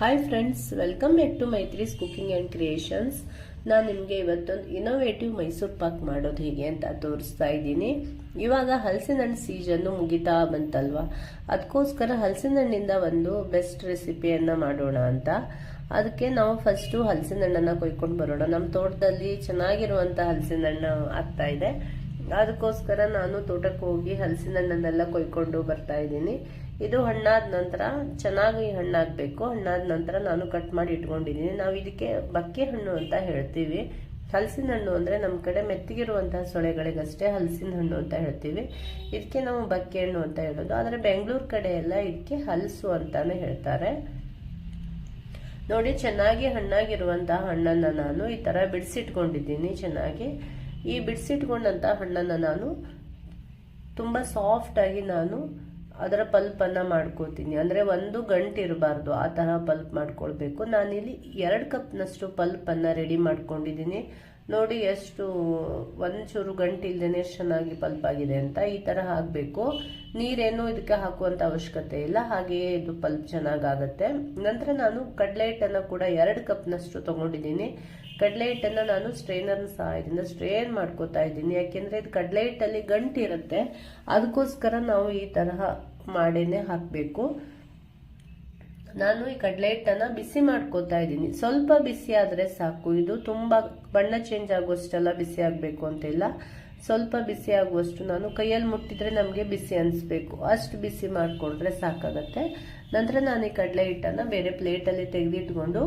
Hi friends welcome back to Maitri's cooking and creations ನಾನು ನಿಮಗೆ ಇವತ್ತೊಂದು ಇನೋವೇಟಿವ್ ಮೈಸೂರು ಪಾಕ್ ಮಾಡೋದು ಹೇಗೆ ಅಂತ ತೋರಿಸ್ತಾ ಇದ್ದೀನಿ. ಇವಾಗ ಹಲಸಿನ ಹಣ್ಣು ಸೀಸನ್ನು ಮುಗಿತಾ ಬಂತಲ್ವಾ? ಅದಕ್ಕೋಸ್ಕರ ಹಲಸಿನ ಹಣ್ಣಿಂದ ಒಂದು ಬೆಸ್ಟ್ ರೆಸಿಪಿಯನ್ನು ಮಾಡೋಣ ಅಂತ. ಅದಕ್ಕೆ ನಾವು ಫಸ್ಟು ಹಲಸಿನ ಹಣ್ಣನ್ನು ಕೊಯ್ಕೊಂಡು ಬರೋಣ. ನಮ್ಮ ತೋಟದಲ್ಲಿ ಚೆನ್ನಾಗಿರುವಂಥ ಹಲಸಿನ ಹಣ್ಣು ಆಗ್ತಾ ಇದೆ. ಅದಕ್ಕೋಸ್ಕರ ನಾನು ತೋಟಕ್ಕೆ ಹೋಗಿ ಹಲಸಿನ ಹಣ್ಣನ್ನೆಲ್ಲ ಕೊಯ್ಕೊಂಡು ಬರ್ತಾ ಇದ್ದೀನಿ. ಇದು ಹಣ್ಣಾದ ನಂತರ ಚೆನ್ನಾಗಿ ಹಣ್ಣಾಗಬೇಕು. ಹಣ್ಣಾದ ನಂತರ ನಾನು ಕಟ್ ಮಾಡಿ ಇಟ್ಕೊಂಡಿದ್ದೀನಿ ನಾವು ಇದಕ್ಕೆ ಬಕ್ಕೆ ಹಣ್ಣು ಅಂತ ಹೇಳ್ತೀವಿ. ಹಲಸಿನ ಹಣ್ಣು ಅಂದರೆ ನಮ್ಮ ಕಡೆ ಮೆತ್ತಿಗಿರುವಂತಹ ಸೊಳೆಗಳಿಗಷ್ಟೇ ಹಲಸಿನ ಹಣ್ಣು ಅಂತ ಹೇಳ್ತೀವಿ. ಇದಕ್ಕೆ ನಾವು ಬಕ್ಕೆ ಹಣ್ಣು ಅಂತ ಹೇಳೋದು. ಆದರೆ ಬೆಂಗಳೂರು ಕಡೆ ಎಲ್ಲ ಇದಕ್ಕೆ ಹಲಸು ಅಂತಾನೆ ಹೇಳ್ತಾರೆ. ನೋಡಿ, ಚೆನ್ನಾಗಿ ಹಣ್ಣಾಗಿರುವಂತಹ ಹಣ್ಣನ್ನು ನಾನು ಈ ಥರ ಬಿಡಿಸಿಟ್ಕೊಂಡಿದ್ದೀನಿ ಚೆನ್ನಾಗಿ. ಈ ಬಿಡಿಸಿಟ್ಕೊಂಡಂತಹ ಹಣ್ಣನ್ನು ನಾನು ತುಂಬ ಸಾಫ್ಟಾಗಿ ನಾನು ಅದರ ಪಲ್ಪನ್ನು ಮಾಡ್ಕೋತೀನಿ ಅಂದರೆ ಒಂದು ಗಂಟು ಇರಬಾರ್ದು, ಆ ಥರ ಪಲ್ಪ್ ಮಾಡ್ಕೊಳ್ಬೇಕು. ನಾನಿಲ್ಲಿ ಎರಡು ಕಪ್ನಷ್ಟು ಪಲ್ಪನ್ನು ರೆಡಿ ಮಾಡ್ಕೊಂಡಿದ್ದೀನಿ. ನೋಡಿ ಎಷ್ಟು, ಒಂಚೂರು ಗಂಟು ಇಲ್ಲದೇ ಎಷ್ಟು ಚೆನ್ನಾಗಿ ಪಲ್ಪ್ ಆಗಿದೆ ಅಂತ ಈ ಥರ ಹಾಕಬೇಕು. ನೀರೇನು ಇದಕ್ಕೆ ಹಾಕುವಂಥ ಅವಶ್ಯಕತೆ ಇಲ್ಲ. ಹಾಗೆಯೇ ಇದು ಪಲ್ಪ್ ಚೆನ್ನಾಗಾಗತ್ತೆ. ನಂತರ ನಾನು ಕಡಲೆ ಹಿಟ್ಟನ್ನು ಕೂಡ ಎರಡು ಕಪ್ನಷ್ಟು ತೊಗೊಂಡಿದ್ದೀನಿ. ಕಡಲೆ ಹಿಟ್ಟನ್ನು ನಾನು ಸ್ಟ್ರೈನರ್ ಸಹಾಯದಿಂದ ಸ್ಟ್ರೇನ್ ಮಾಡ್ಕೋತಾ ಇದ್ದೀನಿ. ಯಾಕೆಂದರೆ ಇದು ಕಡಲೆ ಹಿಟ್ಟಲ್ಲಿ ಗಂಟು ಇರುತ್ತೆ. ಅದಕ್ಕೋಸ್ಕರ ನಾವು ಈ ತರಹ ಮಾಡಿನೇ ಹಾಕಬೇಕು. ನಾನು ಈ ಕಡಲೆ ಹಿಟ್ಟನ್ನು ಬಿಸಿ ಮಾಡ್ಕೋತಾ ಇದ್ದೀನಿ. ಸ್ವಲ್ಪ ಬಿಸಿ ಆದ್ರೆ ಸಾಕು. ಇದು ತುಂಬ ಬಣ್ಣ ಚೇಂಜ್ ಆಗುವಷ್ಟೆಲ್ಲ ಬಿಸಿ ಆಗಬೇಕು ಅಂತಿಲ್ಲ. ಸ್ವಲ್ಪ ಬಿಸಿ ಆಗುವಷ್ಟು ನಾನು ಕೈಯಲ್ಲಿ ಮುಟ್ಟಿದ್ರೆ ನಮಗೆ ಬಿಸಿ ಅನಿಸ್ಬೇಕು. ಅಷ್ಟು ಬಿಸಿ ಮಾಡಿಕೊಂಡ್ರೆ ಸಾಕಾಗತ್ತೆ. ನಂತರ ನಾನು ಈ ಕಡಲೆ ಹಿಟ್ಟನ್ನು ಬೇರೆ ಪ್ಲೇಟಲ್ಲಿ ತೆಗೆದಿಟ್ಕೊಂಡು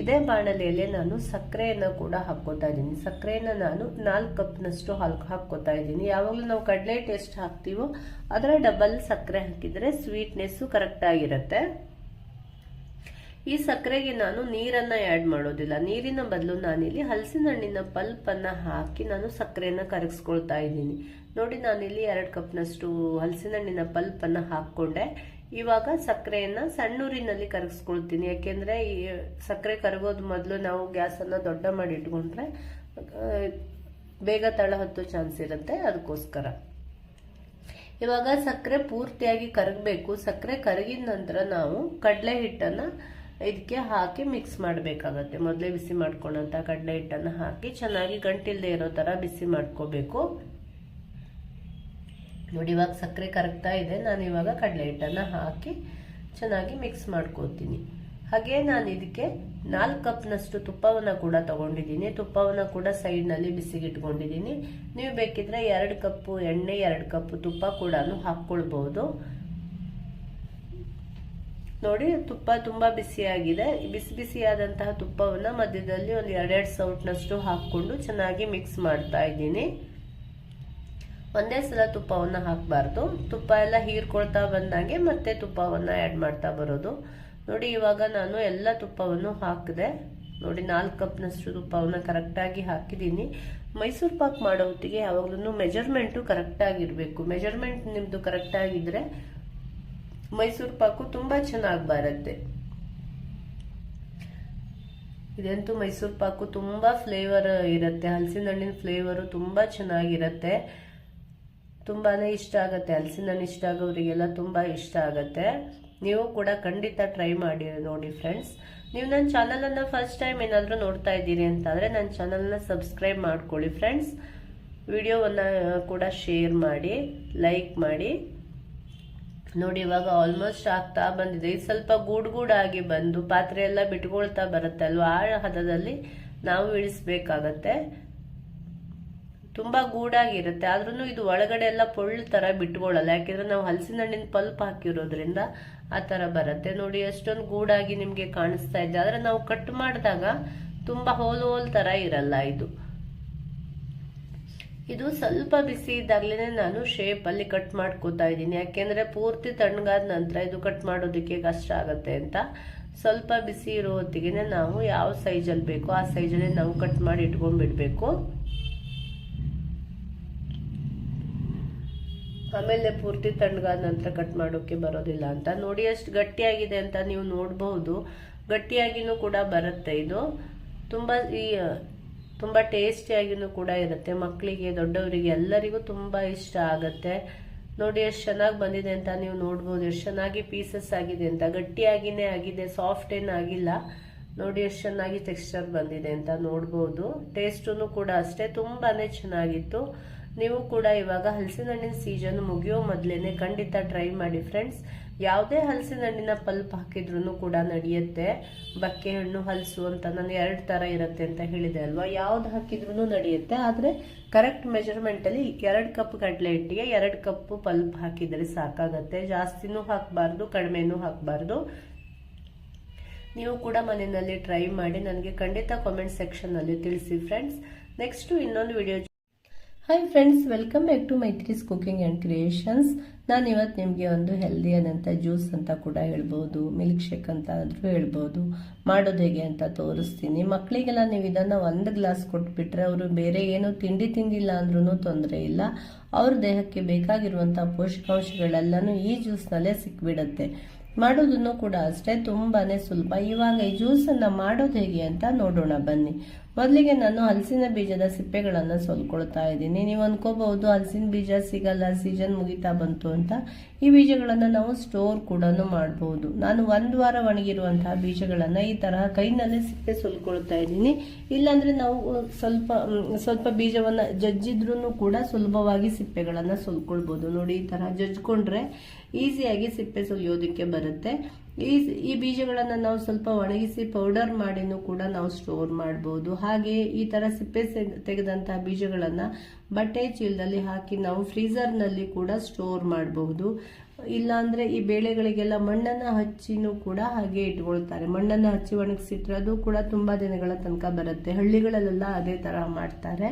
ಇದೇ ಬಾಣಲೆಯಲ್ಲಿ ನಾನು ಸಕ್ಕರೆಯನ್ನು ಕೂಡ ಹಾಕ್ಕೋತಾ ಇದ್ದೀನಿ. ಸಕ್ಕರೆಯನ್ನು ನಾನು ನಾಲ್ಕು ಕಪ್ನಷ್ಟು ಹಾಲು ಹಾಕ್ಕೋತಾ ಇದ್ದೀನಿ. ಯಾವಾಗಲೂ ನಾವು ಕಡಲೆ ಹಿಟ್ಟು ಎಷ್ಟು ಹಾಕ್ತೀವೋ ಅದರ ಡಬಲ್ ಸಕ್ಕರೆ ಹಾಕಿದರೆ ಸ್ವೀಟ್ನೆಸ್ಸು ಕರೆಕ್ಟಾಗಿರುತ್ತೆ ಈ ಸಕ್ಕರೆಗೆ ನಾನು ನೀರನ್ನ ಆ್ಯಡ್ ಮಾಡೋದಿಲ್ಲ. ನೀರಿನ ಬದಲು ನಾನಿಲ್ಲಿ ಹಲಸಿನ ಹಣ್ಣಿನ ಪಲ್ಪನ್ನು ಹಾಕಿ ನಾನು ಸಕ್ಕರೆಯನ್ನು ಕರಗಿಸ್ಕೊಳ್ತಾ ಇದ್ದೀನಿ. ನೋಡಿ, ನಾನಿಲ್ಲಿ ಎರಡು ಕಪ್ನಷ್ಟು ಹಲಸಿನ ಹಣ್ಣಿನ ಪಲ್ಪನ್ನು ಹಾಕ್ಕೊಂಡೆ. ಇವಾಗ ಸಕ್ಕರೆಯನ್ನು ಸಣ್ಣೂರಿನಲ್ಲಿ ಕರಗಿಸ್ಕೊಳ್ತೀನಿ. ಯಾಕೆಂದರೆ ಈ ಸಕ್ಕರೆ ಕರಗೋದು ಮೊದಲು ನಾವು ಗ್ಯಾಸನ್ನು ದೊಡ್ಡ ಮಾಡಿ ಇಟ್ಕೊಂಡ್ರೆ ಬೇಗ ತಳ ಹತ್ತೋ ಚಾನ್ಸ್ ಇರುತ್ತೆ ಅದಕ್ಕೋಸ್ಕರ ಇವಾಗ ಸಕ್ಕರೆ ಪೂರ್ತಿಯಾಗಿ ಕರಗಬೇಕು. ಸಕ್ಕರೆ ಕರಗಿದ ನಂತರ ನಾವು ಕಡಲೆ ಹಿಟ್ಟನ್ನು ಇದಕ್ಕೆ ಹಾಕಿ ಮಿಕ್ಸ್ ಮಾಡಬೇಕಾಗತ್ತೆ. ಮೊದಲೇ ಬಿಸಿ ಮಾಡ್ಕೊಂಡಂಥ ಕಡಲೆ ಹಿಟ್ಟನ್ನು ಹಾಕಿ ಚೆನ್ನಾಗಿ ಗಂಟಿಲ್ದೆ ಇರೋ ಥರ ಬಿಸಿ ಮಾಡ್ಕೋಬೇಕು. ನೋಡಿ, ಇವಾಗ ಸಕ್ಕರೆ ಕರಗ್ತಾ ಇದೆ. ನಾನು ಇವಾಗ ಕಡಲೆ ಹಿಟ್ಟನ್ನು ಹಾಕಿ ಚೆನ್ನಾಗಿ ಮಿಕ್ಸ್ ಮಾಡ್ಕೋತೀನಿ. ಹಾಗೆ ನಾನು ಇದಕ್ಕೆ ನಾಲ್ಕು ಕಪ್ನಷ್ಟು ತುಪ್ಪವನ್ನು ಕೂಡ ತಗೊಂಡಿದ್ದೀನಿ. ತುಪ್ಪವನ್ನು ಕೂಡ ಸೈಡ್ನಲ್ಲಿ ಬಿಸಿಗಿಟ್ಕೊಂಡಿದ್ದೀನಿ. ನೀವು ಬೇಕಿದ್ರೆ ಎರಡು ಕಪ್ಪು ಎಣ್ಣೆ, ಎರಡು ಕಪ್ಪು ತುಪ್ಪ ಕೂಡ ಹಾಕ್ಕೊಳ್ಬೋದು. ನೋಡಿ, ತುಪ್ಪ ತುಂಬ ಬಿಸಿಯಾಗಿದೆ ಬಿಸಿ ಬಿಸಿಯಾದಂತಹ ತುಪ್ಪವನ್ನು ಮಧ್ಯದಲ್ಲಿ ಒಂದು ಎರಡೆರಡು ಸೌಟ್ನಷ್ಟು ಹಾಕ್ಕೊಂಡು ಚೆನ್ನಾಗಿ ಮಿಕ್ಸ್ ಮಾಡ್ತಾ ಇದ್ದೀನಿ. ಒಂದೇ ಸಲ ತುಪ್ಪವನ್ನು ಹಾಕಬಾರ್ದು. ತುಪ್ಪ ಎಲ್ಲ ಹೀರ್ಕೊಳ್ತಾ ಬಂದಾಗೆ ಮತ್ತೆ ತುಪ್ಪವನ್ನು ಆ್ಯಡ್ ಮಾಡ್ತಾ ಬರೋದು. ನೋಡಿ, ಇವಾಗ ನಾನು ಎಲ್ಲ ತುಪ್ಪವನ್ನು ಹಾಕಿದೆ. ನೋಡಿ, ನಾಲ್ಕು ಕಪ್ನಷ್ಟು ತುಪ್ಪವನ್ನು ಕರೆಕ್ಟಾಗಿ ಹಾಕಿದ್ದೀನಿ. ಮೈಸೂರು ಪಾಕ್ ಮಾಡೋ ಹೊತ್ತಿಗೆ ಯಾವಾಗಲೂ ಮೆಜರ್ಮೆಂಟು ಕರೆಕ್ಟಾಗಿರಬೇಕು. ಮೆಜರ್ಮೆಂಟ್ ನಿಮ್ಮದು ಕರೆಕ್ಟಾಗಿದ್ದರೆ ಮೈಸೂರು ಪಾಕು ತುಂಬ ಚೆನ್ನಾಗಿ ಬರುತ್ತೆ. ಇದಂತೂ ಮೈಸೂರು ಪಾಕು ತುಂಬ ಫ್ಲೇವರ್ ಇರುತ್ತೆ. ಹಲಸಿನ ಹಣ್ಣಿನ ಫ್ಲೇವರು ತುಂಬ ಚೆನ್ನಾಗಿರುತ್ತೆ. ತುಂಬಾ ಇಷ್ಟ ಆಗುತ್ತೆ. ಹಲಸಿನ ಹಣ್ಣು ಇಷ್ಟ ಆಗೋರಿಗೆಲ್ಲ ತುಂಬ ಇಷ್ಟ ಆಗುತ್ತೆ. ನೀವು ಕೂಡ ಖಂಡಿತ ಟ್ರೈ ಮಾಡಿ ನೋಡಿ ಫ್ರೆಂಡ್ಸ್ ನೀವು ನನ್ನ ಚಾನಲನ್ನು ಫಸ್ಟ್ ಟೈಮ್ ಏನಾದರೂ ನೋಡ್ತಾ ಇದ್ದೀರಿ ಅಂತಂದರೆ ನನ್ನ ಚಾನಲ್ನ ಸಬ್ಸ್ಕ್ರೈಬ್ ಮಾಡ್ಕೊಳ್ಳಿ ಫ್ರೆಂಡ್ಸ್ ವಿಡಿಯೋವನ್ನು ಕೂಡ ಶೇರ್ ಮಾಡಿ ಲೈಕ್ ಮಾಡಿ. ನೋಡಿ, ಇವಾಗ ಆಲ್ಮೋಸ್ಟ್ ಆಗ್ತಾ ಬಂದಿದೆ. ಇದು ಸ್ವಲ್ಪ ಗೂಡ್ ಗೂಡಾಗಿ ಬಂದು ಪಾತ್ರೆ ಎಲ್ಲ ಬಿಟ್ಕೊಳ್ತಾ ಬರುತ್ತೆ ಅಲ್ವಾ? ಆ ಹದದಲ್ಲಿ ನಾವು ಇಳಿಸ್ಬೇಕಾಗತ್ತೆ. ತುಂಬ ಗೂಡಾಗಿರುತ್ತೆ ಆದ್ರೂ ಇದು ಒಳಗಡೆ ಎಲ್ಲ ಪೊಳ್ಳು ಥರ ಬಿಟ್ಕೊಳ್ಳಲ್ಲ ಯಾಕೆಂದ್ರೆ ನಾವು ಹಲಸಿನ ಹಣ್ಣಿನ ಪಲ್ಪ್ ಹಾಕಿರೋದ್ರಿಂದ ಆ ಥರ ಬರುತ್ತೆ. ನೋಡಿ, ಎಷ್ಟೊಂದು ಗೂಡಾಗಿ ನಿಮಗೆ ಕಾಣಿಸ್ತಾ ಇದೆ. ಆದರೆ ನಾವು ಕಟ್ ಮಾಡಿದಾಗ ತುಂಬ ಹೋಲ್ ಹೋಲ್ ಥರ ಇರಲ್ಲ ಇದು. ಇದು ಸ್ವಲ್ಪ ಬಿಸಿ ಇದ್ದಾಗಲೇ ನಾನು ಶೇಪಲ್ಲಿ ಕಟ್ ಮಾಡ್ಕೋತಾ ಇದ್ದೀನಿ. ಯಾಕೆಂದರೆ ಪೂರ್ತಿ ತಣ್ಣಗಾದ ನಂತರ ಇದು ಕಟ್ ಮಾಡೋದಕ್ಕೆ ಕಷ್ಟ ಆಗುತ್ತೆ ಅಂತ. ಸ್ವಲ್ಪ ಬಿಸಿ ಇರೋ ಹೊತ್ತಿಗೆ ನಾವು ಯಾವ ಸೈಜಲ್ಲಿ ಬೇಕೋ ಆ ಸೈಜಲ್ಲೇ ನಾವು ಕಟ್ ಮಾಡಿ ಇಟ್ಕೊಂಡ್ಬಿಡ್ಬೇಕು. ಆಮೇಲೆ ಪೂರ್ತಿ ತಣ್ಣಗಾದ ನಂತರ ಕಟ್ ಮಾಡೋಕ್ಕೆ ಬರೋದಿಲ್ಲ ಅಂತ. ನೋಡಿ ಅಷ್ಟು ಗಟ್ಟಿಯಾಗಿದೆ ಅಂತ ನೀವು ನೋಡಬಹುದು ಗಟ್ಟಿಯಾಗಿನೂ ಕೂಡ ಬರುತ್ತೆ ಇದು. ತುಂಬ ಈ ತುಂಬ ಟೇಸ್ಟಿಯಾಗಿಯೂ ಕೂಡ ಇರುತ್ತೆ. ಮಕ್ಕಳಿಗೆ ದೊಡ್ಡವರಿಗೆ ಎಲ್ಲರಿಗೂ ತುಂಬ ಇಷ್ಟ ಆಗುತ್ತೆ. ನೋಡಿ ಎಷ್ಟು ಚೆನ್ನಾಗಿ ಬಂದಿದೆ ಅಂತ ನೀವು ನೋಡ್ಬೋದು. ಎಷ್ಟು ಚೆನ್ನಾಗಿ ಪೀಸಸ್ ಆಗಿದೆ ಅಂತ. ಗಟ್ಟಿಯಾಗಿನೇ ಆಗಿದೆ ಸಾಫ್ಟ್ ಏನು ಆಗಿಲ್ಲ. ನೋಡಿ ಎಷ್ಟು ಚೆನ್ನಾಗಿ ಟೆಕ್ಸ್ಚರ್ ಬಂದಿದೆ ಅಂತ ನೋಡ್ಬೋದು. ಟೇಸ್ಟೂ ಕೂಡ ಅಷ್ಟೇ ತುಂಬಾ ಚೆನ್ನಾಗಿತ್ತು. ನೀವು ಕೂಡ ಇವಾಗ ಹಲಸಿನ ಹಣ್ಣಿನ ಸೀಸನ್ ಮುಗಿಯೋ ಮೊದಲೇನೆ ಖಂಡಿತ ಟ್ರೈ ಮಾಡಿ ಫ್ರೆಂಡ್ಸ್ ಯಾವುದೇ ಹಲಸಿನ ಹಣ್ಣಿನ ಪಲ್ಪ್ ಹಾಕಿದ್ರೂ ಕೂಡ ನಡೆಯುತ್ತೆ. ಬಕ್ಕೆ ಹಣ್ಣು ಹಲಸು ಅಂತ ನಾನು ಎರಡು ಥರ ಇರುತ್ತೆ ಅಂತ ಹೇಳಿದೆ ಅಲ್ವಾ? ಯಾವ್ದು ಹಾಕಿದ್ರೂ ನಡೆಯುತ್ತೆ. ಆದರೆ ಕರೆಕ್ಟ್ ಮೆಜರ್ಮೆಂಟಲ್ಲಿ ಎರಡು ಕಪ್ ಕಡಲೆ ಹಿಟ್ಟಿಗೆ ಎರಡು ಕಪ್ ಪಲ್ಪ್ ಹಾಕಿದರೆ ಸಾಕಾಗತ್ತೆ. ಜಾಸ್ತಿನೂ ಹಾಕಬಾರ್ದು, ಕಡಿಮೆನೂ ಹಾಕಬಾರ್ದು. ನೀವು ಕೂಡ ಮನೆಯಲ್ಲಿ ಟ್ರೈ ಮಾಡಿ ನನಗೆ ಖಂಡಿತ ಕಾಮೆಂಟ್ ಸೆಕ್ಷನ್ನಲ್ಲಿ ತಿಳಿಸಿ ಫ್ರೆಂಡ್ಸ್ ನೆಕ್ಸ್ಟು ಇನ್ನೊಂದು video hi friends welcome back to Maitri's cooking and creations ನಾನು ಇವತ್ತು ನಿಮಗೆ ಒಂದು ಹೆಲ್ದಿ ಆದಂಥ ಜ್ಯೂಸ್ ಅಂತ ಕೂಡ ಹೇಳ್ಬೋದು ಮಿಲ್ಕ್ ಶೇಕ್ ಅಂತ ಆದರೂ ಹೇಳ್ಬೋದು. ಮಾಡೋದು ಹೇಗೆ ಅಂತ ತೋರಿಸ್ತೀನಿ. ಮಕ್ಕಳಿಗೆಲ್ಲ ನೀವು ಇದನ್ನು ಒಂದು ಗ್ಲಾಸ್ ಕೊಟ್ಬಿಟ್ರೆ ಅವರು ಬೇರೆ ಏನೂ ತಿಂಡಿ ತಿಂದಿಲ್ಲ ಅಂದ್ರೂ ತೊಂದರೆ ಇಲ್ಲ. ಅವ್ರ ದೇಹಕ್ಕೆ ಬೇಕಾಗಿರುವಂಥ ಪೋಷಕಾಂಶಗಳೆಲ್ಲನೂ ಈ ಜ್ಯೂಸ್ನಲ್ಲೇ ಸಿಕ್ಬಿಡುತ್ತೆ. ಮಾಡೋದನ್ನು ಕೂಡ ಅಷ್ಟೇ ತುಂಬಾ ಸುಲಭ. ಇವಾಗ ಈ ಜ್ಯೂಸನ್ನು ಮಾಡೋದು ಹೇಗೆ ಅಂತ ನೋಡೋಣ ಬನ್ನಿ. ಮೊದಲಿಗೆ ನಾನು ಹಲಸಿನ ಬೀಜದ ಸಿಪ್ಪೆಗಳನ್ನು ಸೊಲ್ಕೊಳ್ತಾ ಇದ್ದೀನಿ. ನೀವು ಅನ್ಕೋಬಹುದು ಹಲಸಿನ ಬೀಜ ಸಿಗಲ್ಲ, ಸೀಸನ್ ಮುಗಿತಾ ಬಂತು ಅಂತ. ಈ ಬೀಜಗಳನ್ನು ನಾವು ಸ್ಟೋರ್ ಕೂಡ ಮಾಡಬಹುದು. ನಾನು ಒಂದು ವಾರ ಒಣಗಿರುವಂತಹ ಬೀಜಗಳನ್ನು ಈ ತರಹ ಕೈನಲ್ಲೇ ಸಿಪ್ಪೆ ಸೊಲ್ಕೊಳ್ತಾ ಇದ್ದೀನಿ. ಇಲ್ಲಾಂದ್ರೆ ನಾವು ಸ್ವಲ್ಪ ಸ್ವಲ್ಪ ಬೀಜವನ್ನು ಜಜ್ಜಿದ್ರೂ ಕೂಡ ಸುಲಭವಾಗಿ ಸಿಪ್ಪೆಗಳನ್ನು ಸೊಲ್ಕೊಳ್ಬಹುದು. ನೋಡಿ ಈ ತರಹ ಜಜ್ಕೊಂಡ್ರೆ ಈಸಿಯಾಗಿ ಸಿಪ್ಪೆ ಸುಲಿಯೋದಕ್ಕೆ ಬರುತ್ತೆ. ಈ ಈ ಬೀಜಗಳನ್ನು ನಾವು ಸ್ವಲ್ಪ ಒಣಗಿಸಿ ಪೌಡರ್ ಮಾಡಿನೂ ಕೂಡ ನಾವು ಸ್ಟೋರ್ ಮಾಡ್ಬೋದು. ಹಾಗೆ ಈ ತರ ಸಿಪ್ಪೆ ತೆಗೆದಂತಹ ಬೀಜಗಳನ್ನು ಬಟ್ಟೆ ಚೀಲದಲ್ಲಿ ಹಾಕಿ ನಾವು ಫ್ರೀಸರ್ನಲ್ಲಿ ಕೂಡ ಸ್ಟೋರ್ ಮಾಡಬಹುದು ಇಲ್ಲಾಂದ್ರೆ ಈ ಬೇಳೆಗಳಿಗೆಲ್ಲ ಮಣ್ಣನ್ನು ಹಚ್ಚಿನೂ ಕೂಡ ಹಾಗೆ ಇಟ್ಕೊಳ್ತಾರೆ. ಮಣ್ಣನ್ನು ಹಚ್ಚಿ ಒಣಗಿಸಿಟ್ರೆ ಅದು ಕೂಡ ತುಂಬಾ ದಿನಗಳ ತನಕ ಬರುತ್ತೆ. ಹಳ್ಳಿಗಳಲ್ಲೆಲ್ಲ ಅದೇ ತರ ಮಾಡ್ತಾರೆ.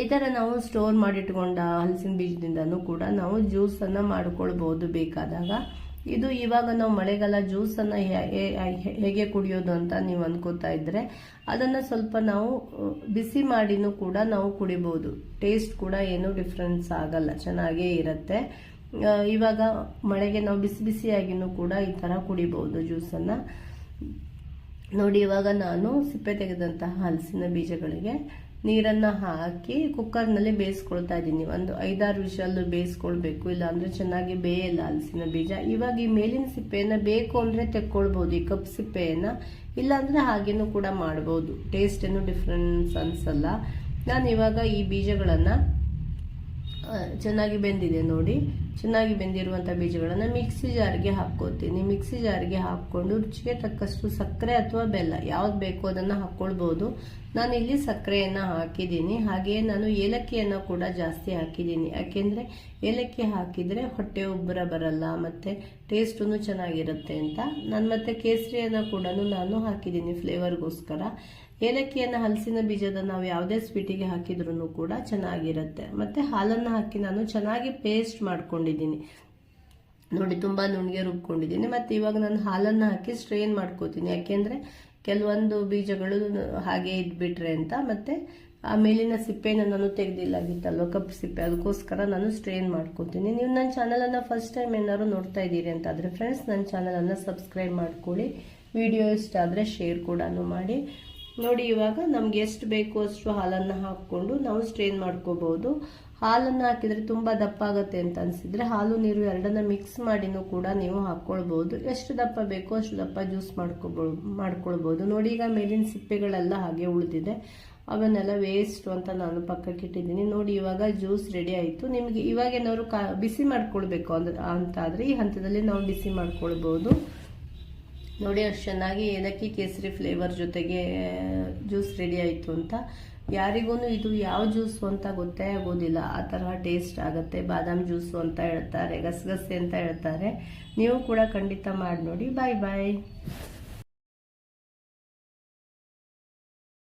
ಈ ಥರ ನಾವು ಸ್ಟೋರ್ ಮಾಡಿಟ್ಕೊಂಡ ಹಲಸಿನ ಬೀಜದಿಂದನೂ ಕೂಡ ನಾವು ಜ್ಯೂಸನ್ನು ಮಾಡ್ಕೊಳ್ಬೋದು ಬೇಕಾದಾಗ. ಇದು ಇವಾಗ ನಾವು ಮಳೆಗಾಲ ಜ್ಯೂಸನ್ನು ಹೇಗೆ ಕುಡಿಯೋದು ಅಂತ ನೀವು ಅನ್ಕೋತಾ ಇದ್ರೆ ಅದನ್ನು ಸ್ವಲ್ಪ ನಾವು ಬಿಸಿ ಮಾಡಿನೂ ಕೂಡ ನಾವು ಕುಡಿಬೋದು. ಟೇಸ್ಟ್ ಕೂಡ ಏನು ಡಿಫ್ರೆನ್ಸ್ ಆಗಲ್ಲ, ಚೆನ್ನಾಗೇ ಇರುತ್ತೆ. ಇವಾಗ ಮಳೆಗೆ ನಾವು ಬಿಸಿ ಬಿಸಿಯಾಗಿನೂ ಕೂಡ ಈ ಥರ ಕುಡಿಬೋದು ಜ್ಯೂಸನ್ನು. ನೋಡಿ, ಇವಾಗ ನಾನು ಸಿಪ್ಪೆ ತೆಗೆದಂತಹ ಹಲಸಿನ ಬೀಜಗಳಿಗೆ ನೀರನ್ನು ಹಾಕಿ ಕುಕ್ಕರ್ನಲ್ಲಿ ಬೇಯಿಸ್ಕೊಳ್ತಾ ಇದ್ದೀನಿ. ಒಂದು ಐದಾರು ವಿಷಲ್ ಬೇಯಿಸ್ಕೊಳ್ಬೇಕು, ಇಲ್ಲಾಂದರೆ ಚೆನ್ನಾಗಿ ಬೇಯಲ್ಲ ಹಲಸಿನ ಬೀಜ. ಇವಾಗ ಈ ಮೇಲಿನ ಸಿಪ್ಪೆಯನ್ನು ಬೇಕು ಅಂದರೆ ತೆಕ್ಕೊಳ್ಬೋದು, ಈ ಕಪ್ ಸಿಪ್ಪೆಯನ್ನು. ಇಲ್ಲಾಂದರೆ ಹಾಗೇನೂ ಕೂಡ ಮಾಡ್ಬೋದು. ಟೇಸ್ಟ್ ಏನು ಡಿಫ್ರೆನ್ಸ್ ಅನ್ಸಲ್ಲ. ನಾನು ಇವಾಗ ಈ ಬೀಜಗಳನ್ನು ಚೆನ್ನಾಗಿ ಬೆಂದಿದೆ ನೋಡಿ. ಚೆನ್ನಾಗಿ ಬೆಂದಿರುವಂಥ ಬೀಜಗಳನ್ನು ಮಿಕ್ಸಿ ಜಾರ್ಗೆ ಹಾಕ್ಕೋತೀನಿ. ಮಿಕ್ಸಿ ಜಾರ್ಗೆ ಹಾಕ್ಕೊಂಡು ರುಚಿಗೆ ತಕ್ಕಷ್ಟು ಸಕ್ಕರೆ ಅಥವಾ ಬೆಲ್ಲ, ಯಾವ್ದು ಬೇಕೋ ಅದನ್ನು ಹಾಕ್ಕೊಳ್ಬೋದು ನಾನು ಇಲ್ಲಿ ಸಕ್ಕರೆಯನ್ನು ಹಾಕಿದ್ದೀನಿ. ಹಾಗೆಯೇ ನಾನು ಏಲಕ್ಕಿಯನ್ನು ಕೂಡ ಜಾಸ್ತಿ ಹಾಕಿದ್ದೀನಿ. ಯಾಕೆಂದರೆ ಏಲಕ್ಕಿ ಹಾಕಿದರೆ ಹೊಟ್ಟೆ ಉಬ್ಬರ ಬರಲ್ಲ, ಮತ್ತು ಟೇಸ್ಟೂ ಚೆನ್ನಾಗಿರುತ್ತೆ ಅಂತ. ನಾನು ಮತ್ತು ಕೇಸರಿಯನ್ನು ಕೂಡ ನಾನು ಹಾಕಿದ್ದೀನಿ ಫ್ಲೇವರ್ಗೋಸ್ಕರ ಏಲಕ್ಕಿಯನ್ನು ಹಲಸಿನ ಬೀಜದ ನಾವು ಯಾವುದೇ ಸ್ವೀಟಿಗೆ ಹಾಕಿದ್ರೂ ಕೂಡ ಚೆನ್ನಾಗಿರುತ್ತೆ. ಮತ್ತು ಹಾಲನ್ನು ಹಾಕಿ ನಾನು ಚೆನ್ನಾಗಿ ಪೇಸ್ಟ್ ಮಾಡ್ಕೊಂಡಿದ್ದೀನಿ. ನೋಡಿ, ತುಂಬ ನುಣ್ಗೆ ರುಬ್ಕೊಂಡಿದ್ದೀನಿ. ಮತ್ತು ಇವಾಗ ನಾನು ಹಾಲನ್ನು ಹಾಕಿ ಸ್ಟ್ರೈನ್ ಮಾಡ್ಕೋತೀನಿ. ಯಾಕೆಂದರೆ ಕೆಲವೊಂದು ಬೀಜಗಳು ಹಾಗೆ ಇದ್ಬಿಟ್ರೆ ಅಂತ. ಮತ್ತು ಆ ಮೇಲಿನ ಸಿಪ್ಪೆನ ನಾನು ತೆಗೆದಿಲ್ಲಾಗಿತ್ತಲ್ವ ಕಪ್ ಸಿಪ್ಪೆ. ಅದಕ್ಕೋಸ್ಕರ ನಾನು ಸ್ಟ್ರೈನ್ ಮಾಡ್ಕೊತೀನಿ. ನೀವು ನನ್ನ ಚಾನಲನ್ನು ಫಸ್ಟ್ ಟೈಮ್ ಏನಾದ್ರು ನೋಡ್ತಾ ಇದ್ದೀರಿ ಅಂತಾದರೆ ಫ್ರೆಂಡ್ಸ್ ನನ್ನ ಚಾನಲನ್ನು ಸಬ್ಸ್ಕ್ರೈಬ್ ಮಾಡ್ಕೊಳ್ಳಿ. ವಿಡಿಯೋ ಇಷ್ಟ ಆದರೆ ಶೇರ್ ಕೂಡ ಮಾಡಿ. ನೋಡಿ, ಇವಾಗ ನಮ್ಗೆ ಎಷ್ಟು ಬೇಕು ಅಷ್ಟು ಹಾಲನ್ನು ಹಾಕ್ಕೊಂಡು ನಾವು ಸ್ಟ್ರೇನ್ ಮಾಡ್ಕೋಬಹುದು ಹಾಲನ್ನು ಹಾಕಿದರೆ ತುಂಬ ದಪ್ಪ ಆಗುತ್ತೆ ಅಂತ ಅನಿಸಿದರೆ ಹಾಲು, ನೀರು ಎರಡನ್ನ ಮಿಕ್ಸ್ ಮಾಡಿನೂ ಕೂಡ ನೀವು ಹಾಕ್ಕೊಳ್ಬೋದು ಎಷ್ಟು ದಪ್ಪ ಬೇಕೋ ಅಷ್ಟು ದಪ್ಪ ಜ್ಯೂಸ್ ಮಾಡ್ಕೊಬೋ ಮಾಡ್ಕೊಳ್ಬೋದು. ನೋಡಿ, ಈಗ ಮೇಲಿನ ಸಿಪ್ಪೆಗಳೆಲ್ಲ ಹಾಗೆ ಉಳಿದಿದೆ. ಅವನ್ನೆಲ್ಲ ವೇಸ್ಟ್ ಅಂತ ನಾನು ಪಕ್ಕಕ್ಕೆ ಇಟ್ಟಿದ್ದೀನಿ. ನೋಡಿ, ಇವಾಗ ಜ್ಯೂಸ್ ರೆಡಿ ಆಯಿತು. ನಿಮಗೆ ಇವಾಗ ಏನಾದ್ರು ಕಾ ಬಿಸಿ ಮಾಡ್ಕೊಳ್ಬೇಕು ಅಂದ್ರೆ ಅಂತ ಆದರೆ ಈ ಹಂತದಲ್ಲಿ ನಾವು ಬಿಸಿ ಮಾಡ್ಕೊಳ್ಬೋದು. ನೋಡಿ ಅಷ್ಟು ಚೆನ್ನಾಗಿ ಏಲಕ್ಕಿ ಕೇಸರಿ ಫ್ಲೇವರ್ ಜೊತೆಗೆ ಜ್ಯೂಸ್ ರೆಡಿ ಆಯಿತು ಅಂತ. ಯಾರಿಗೂ ಇದು ಯಾವ ಜ್ಯೂಸು ಅಂತ ಗೊತ್ತೇ ಆಗೋದಿಲ್ಲ. ಆ ಥರ ಟೇಸ್ಟ್ ಆಗುತ್ತೆ. ಬಾದಾಮ್ ಜ್ಯೂಸು ಅಂತ ಹೇಳ್ತಾರೆ, ಗಸಗಸೆ ಅಂತ ಹೇಳ್ತಾರೆ. ನೀವು ಕೂಡ ಖಂಡಿತ ಮಾಡಿ ನೋಡಿ. ಬಾಯ್ ಬಾಯ್